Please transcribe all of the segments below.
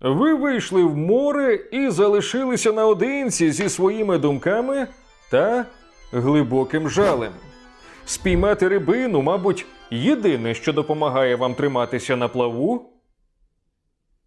Ви вийшли в море і залишилися наодинці зі своїми думками та глибоким жалем. Спіймати рибину, мабуть, єдине, що допомагає вам триматися на плаву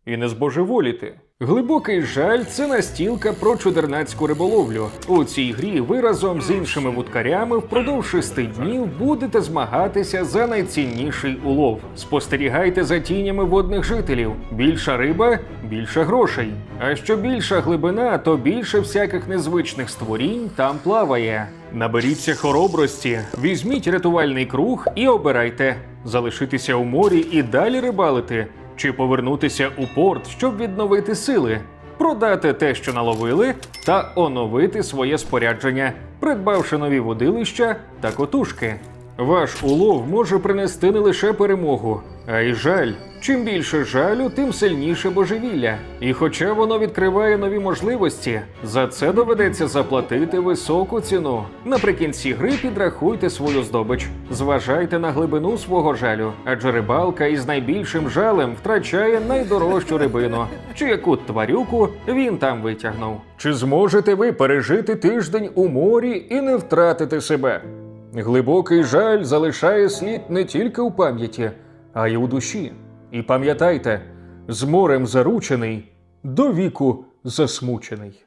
і не збожеволіти. Глибокий жаль це настілка про чудернацьку риболовлю. У цій грі ви разом з іншими вудкарями впродовж шести днів будете змагатися за найцінніший улов. Спостерігайте за тінями водних жителів. Більша риба більше грошей. А що більша глибина, то більше всяких незвичних створінь там плаває. Наберіться хоробрості, візьміть рятувальний круг і обирайте залишитися у морі і далі рибалити чи повернутися у порт, щоб відновити сили, продати те, що наловили, та оновити своє спорядження, придбавши нові водилища та котушки. Ваш улов може принести не лише перемогу, а й жаль. Чим більше жалю, тим сильніше божевілля. І хоча воно відкриває нові можливості, за це доведеться заплатити високу ціну. Наприкінці гри підрахуйте свою здобич, зважайте на глибину свого жалю, адже рибалка із найбільшим жалем втрачає найдорожчу рибину, чи яку тварюку він там витягнув. Чи зможете ви пережити тиждень у морі і не втратити себе? Глибокий жаль залишає слід не тільки у пам'яті, а й у душі. І пам'ятайте, з морем заручений, до віку засмучений.